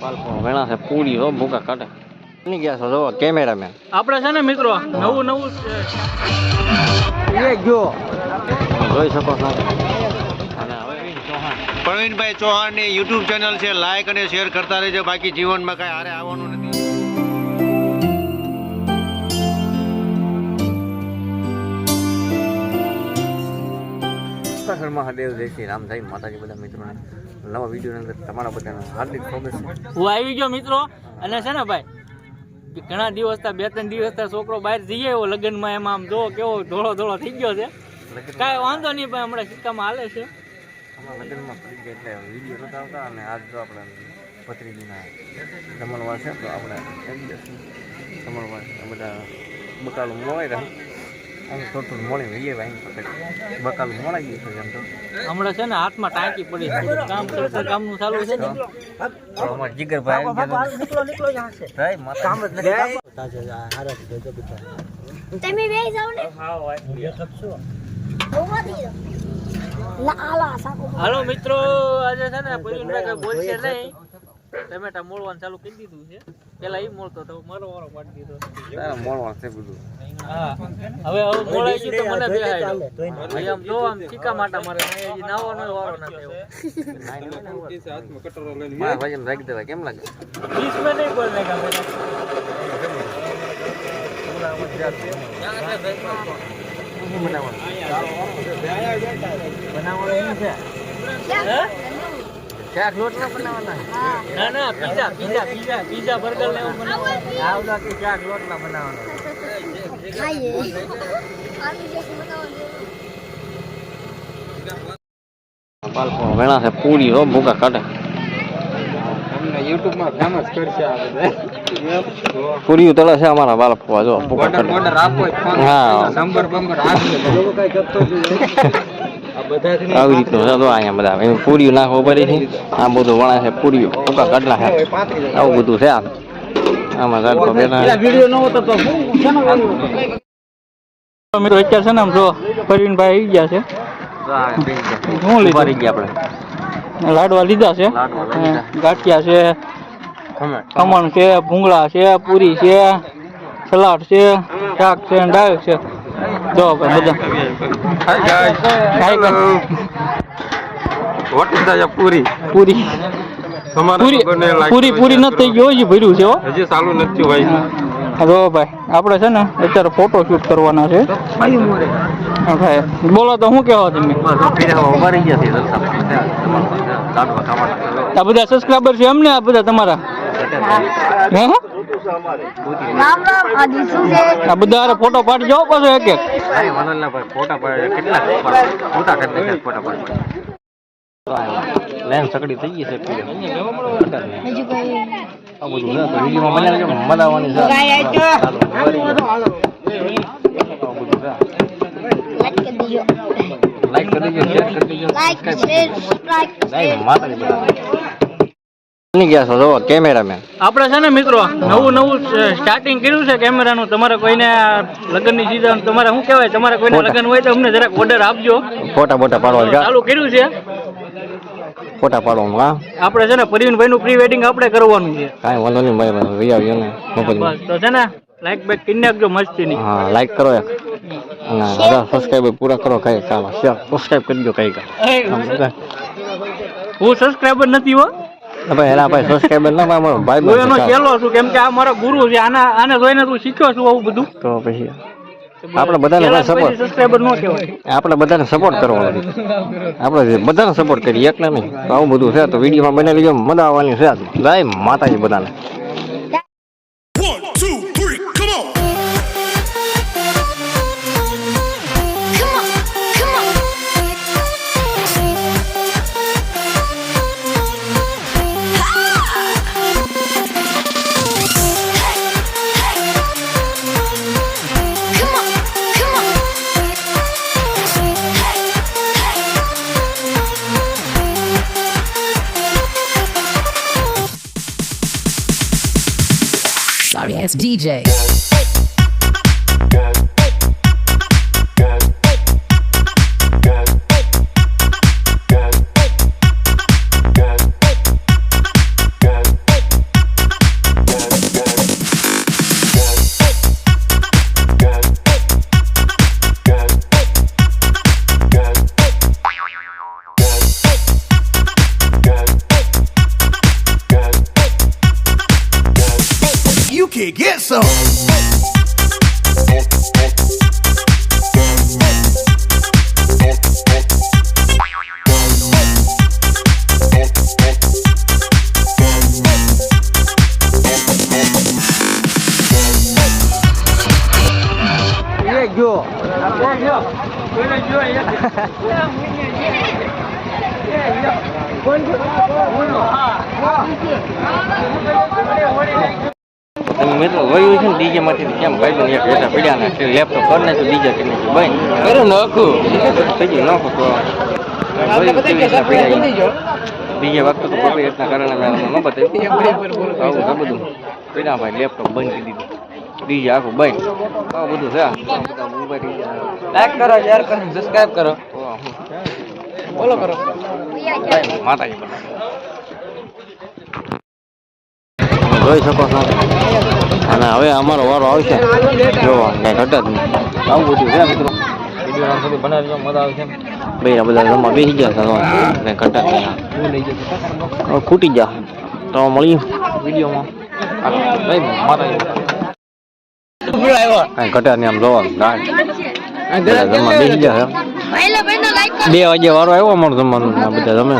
પાલકો વેણા છે પૂરી હો ભૂકા કાઢે. ની ગયા છો જોવો કેમેરામેન. આપણે છે ને મિત્રો નવું નવું એ જો જોઈ શકો છો. અને હવે ચૌહાણ. પ્રવીણભાઈ ચૌહાણની યુટ્યુબ ચેનલ છે લાઈક અને શેર કરતા રહેજો. બાકી જીવનમાં કાંઈ હારે આવવાનું નથી. મહાદેવ જય શ્રી રામ જય માતાજી બધા મિત્રોને. નવા વિડીયોની અંદર તમારા બધાનું હાર્દિક સ્વાગત હું આવી ગયો મિત્રો અને છે ને ભાઈ ઘણા દિવસ બે ત્રણ દિવસ છોકરો બહાર જઈએ એવો લગ્નમાં એમાં આમ જો કેવો ધોળો ધોળો થઈ ગયો છે. કાંઈ વાંધો નહીં ભાઈ હમણાં સિક્કામાં હાલે છે. લગ્નમાં પડી ગયા એટલે વીડિયો નતા આવતા અને આજ જો આપણે ભત્રીજીના જમણવાર છે તો આપણે જમણવાર બધા બકાલું મોવાઈ રહે. આમ થોડું મોડી બકાલું ગયું છે એમ તો. હમણાં છે ને હાથમાં ટાંકી પડી છે. કામ કરતા કામનું ચાલુ છે. ને તો જીગરભાઈ આવી ગયા છે. ભાઈ કામ જ તમે બે જાવ ને. હાલો મિત્રો આજે છે ને બોલશે નહીં. ટમેટા મોળવાનું ચાલુ કરી દીધું છે. પેલા એ મળતો તો મારો વારો પાડી દીધો. તારા મળવા છે બધું. મળે મારા ભાઈ એમ દેવા કેમ લાગે? 20 બનાવવાનું બનાવવાનું. છે લોટ ના બનાવવાના? ના ના pizza pizza pizza pizza burger ને એવું બનાવવાનું. આવડા કે ક્યાંક લોટ ના બનાવવાના. ખાઈએ પાલકો વેણા છે પૂરી હો ભૂકા કાઢે. યુટ્યુબમાં ફેમસ કરશે આ બધા. પૂરી તળે છે અમારા બાળકો જો ભૂકા કાઢે. હા. નંબર બંબર આપજો. લોકો કઈ જતો આ બધા આવી રીતનું છે. જો અહીંયા બધા એમ પૂરીઓ નાખવો પડી છે. આ બધું વણા છે પૂરીઓ. ટૂંકા કાઢલા છે. આવું બધું છે આમાં. બાળકો બેઠા વિડિયો ન હોતો તો મિત્રો અત્યારે છે ને આમ જો પ્રવીણભાઈ આવી ગયા છે. શું લીધું? ભરી ગયા આપણે. લાડવા લીધા છે. લાડવા ગાંઠિયા છે ખમણ. છે ભૂંગળા છે પૂરી છે સલાડ છે શાક છે અને છે. જો બધા ખાઈ ખાઈ. What is the puri? Puri. તમારા પૂરી પૂરી પૂરી નથી થઈ ગયો હજી ભર્યું છે હજી ચાલુ નથી ભાઈ હા, જો ભાઈ આપણે છે ને અત્યારે ફોટો શૂટ કરવાના છે. ભાઈ બોલો તો શું કહેવા તમે? આ બધા સબસ્ક્રાઈબર છે એમને આ બધા તમારા? હે? રામ રામ આદિ શું છે? આ બધા ફોટો પાડી જાઓ પાછો એક એક. અરે મનોજના ભાઈ ફોટા પાડે કેટલા ફોટા કરી નાખ્યા ફોટા પાડે લેન સકડી થઈ ગઈ છે બીજું કઈ આ બધું તો વિડીયોમાં મને લાગે લાઈક કરી દીજો. લાઈક કરી દેજો શેર કરી દેજો લાઈક શેર સબસ્ક્રાઇબ બધા બની ગયા છો કેમેરામેન. આપણે છે ને મિત્રો નવું નવું સ્ટાર્ટિંગ કર્યું છે કેમેરાનું. તમારે કોઈને લગ્નની સીઝન તમારે શું કહેવાય? તમારે કોઈને. લગ્ન હોય તો અમને જરાક ઓર્ડર આપજો. ફોટા બોટા પાડવા ચાલુ કર્યું છે. ફોટા પાડવાનું હા આપણે છે ને પ્રી વેડિંગ આપણે કરવાનું છે. કાંઈ વાંધો નહીં ભાઈ ભાઈ આવ્યો ને બસ તો છે ને લાઈક બેક કરી નાખજો મસ્તી ની હા લાઈક કરો એક. અને હજાર સબસ્ક્રાઈબર પૂરા કરો કઈ ચાલો શેર સબસ્ક્રાઈબ કરી દો કઈ હું સબસ્ક્રાઈબર નથી હો. ભાઈ એના ભાઈ સબસ્ક્રાઇબર ના મારો ભાઈ હું એનો ચેલો. છું કેમ કે આ મારો ગુરુ છે આના આને જોઈને તું શીખ્યો છું આવું બધું. તો પછી આપણે બધાને સપોર્ટ સબસ્ક્રાઇબર નો કહેવાય. આપણે બધાને સપોર્ટ કરવાનો આપણે બધાને સપોર્ટ કરીએ એકલા નહીં. આવું બધું છે તો વિડીયોમાં બને લેજો મજા આવવાની છે. જય માતાજી બધાને. It's DJ. મિત્રો વયું છે ને ડીજે માંથી કેમ ભાઈ બન એક હેઠા પડ્યા ને તે લેપટોપ કરી નાખ્યું ડીજે કરી નાખ્યું ભાઈ અરે નાખું. થઈ ગયું નાખું તો બીજે વખતે તો પપ્પી એટલા કારણે મેં ન બતાવ્યું. આવું બધું. પડ્યા ભાઈ લેપટોપ બંધ કરી દીધું. ડીજે આખું બંધ. આવું બધું છે. બધા મોબાઈલ લાઈક કરો શેર કરો સબસ્ક્રાઇબ કરો. બોલો કરો. માતાજી કરો જોઈ શકો છો. અને હવે અમારો વારો આવશે. જોવા કઈ ઘટે જ નહીં. આવું બધું છે મિત્રો. વીડિયો સુધી બનાવજો મજા આવશે ભાઈ બધા જમવા બેસી ગયા છે કઈ ઘટે નહીં. ખૂટી જા. તો મળીએ. વિડીયોમાં. ભાઈ માતાજી. કઈ ઘટે નહીં આમ જોવા બધા જમવા બેસી ગયા છે પહેલા પહેલા લાઈક બે વાગે વારો આવ્યો અમારું જમવાનું આ બધા જમે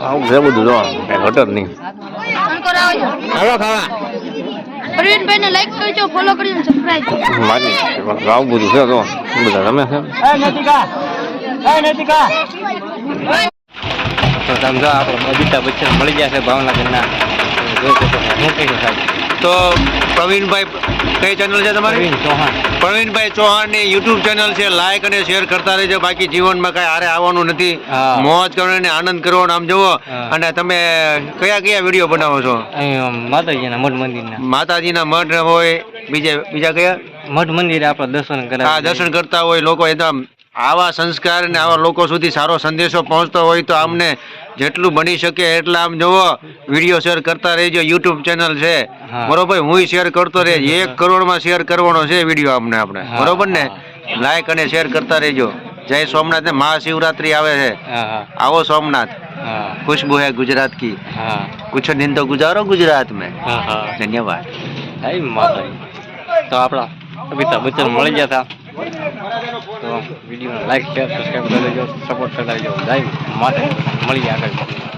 આવું છે બધું જોવા કઈ ઘટે જ નહીં હાલો ખાવા પ્રવીણભાઈ ને લાઈક કરજો ફોલો કરજો સબસ્ક્રાઇબ મારી આવું બધું છે તો બધા રમે છે તો સમજો આપણે અમિતાભ બચ્ચન મળી ગયા છે ભાવનગરના તો પ્રવીણભાઈ કઈ ચેનલ છે તમારી? ચૌહાણ. પ્રવીણભાઈ ચૌહાણની યુટ્યુબ ચેનલ છે. લાઈક અને શેર કરતા રહેજો. બાકી જીવનમાં કાંઈ હારે આવવાનું નથી. મોજ કરવાની અને આનંદ કરવાનો. આમ જુઓ. અને તમે કયા કયા વીડિયો બનાવો છો? માતાજીના મઠ મંદિરના. માતાજીના મઠ હોય. બીજા બીજા કયા? મઠ મંદિરે આપણે દર્શન આ દર્શન કરતા હોય. લોકો એકદમ આવા સંસ્કાર ને આવા લોકો સુધી સારો સંદેશો પહોંચતો હોય તો અમને જેટલું બની શકે એટલા આમ જોવો વીડિયો શેર કરતા રહેજો યુટ્યુબ ચેનલ છે. બરોબર હું શેર કરતો રહે એક કરોડમાં શેર કરવાનો છે વીડિયો અમને આપણે. બરોબર ને? લાઈક અને શેર કરતા રહેજો. જય સોમનાથ ને મહાશિવરાત્રી આવે છે. આવો સોમનાથ. ખુશ્બુ હે ગુજરાત કી. કુછ નિંદો ગુજારો ગુજરાત મેં. ધન્યવાદ. તો આપણા અમિતાભ બચ્ચન મળી ગયા હતા. તો વીડિયો લાઈક શેર સબસ્ક્રાઈબ કરી લેજો સપોર્ટ કરતા રહેજો જય માટે મળી આગળ.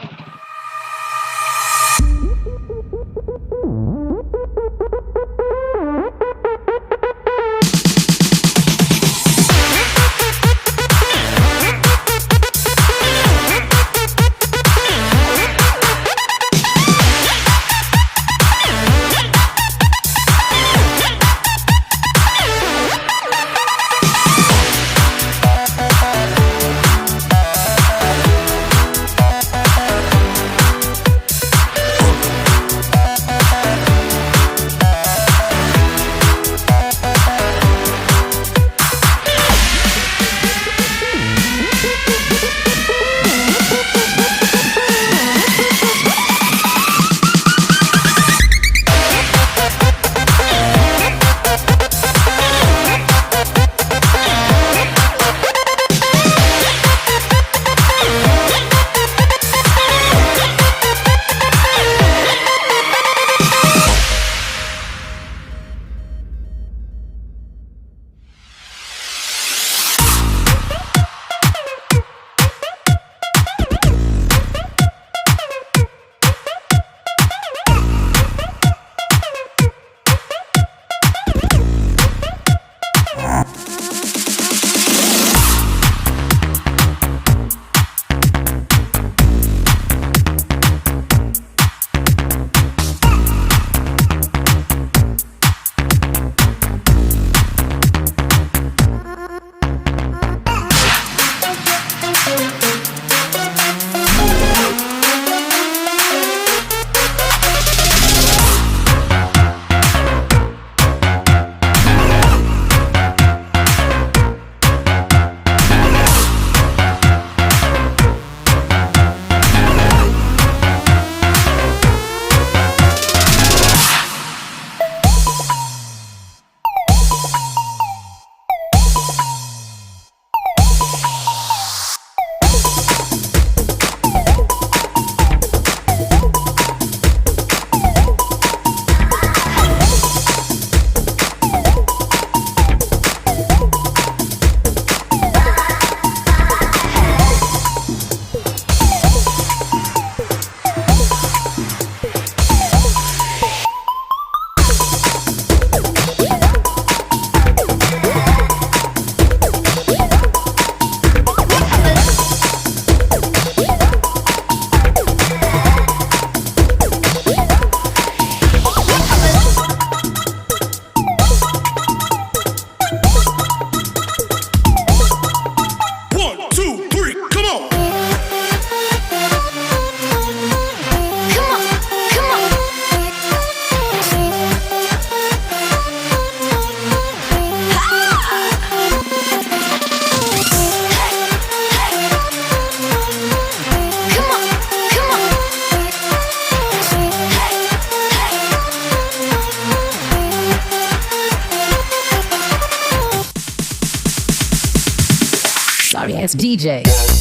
DJ.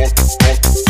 Oh.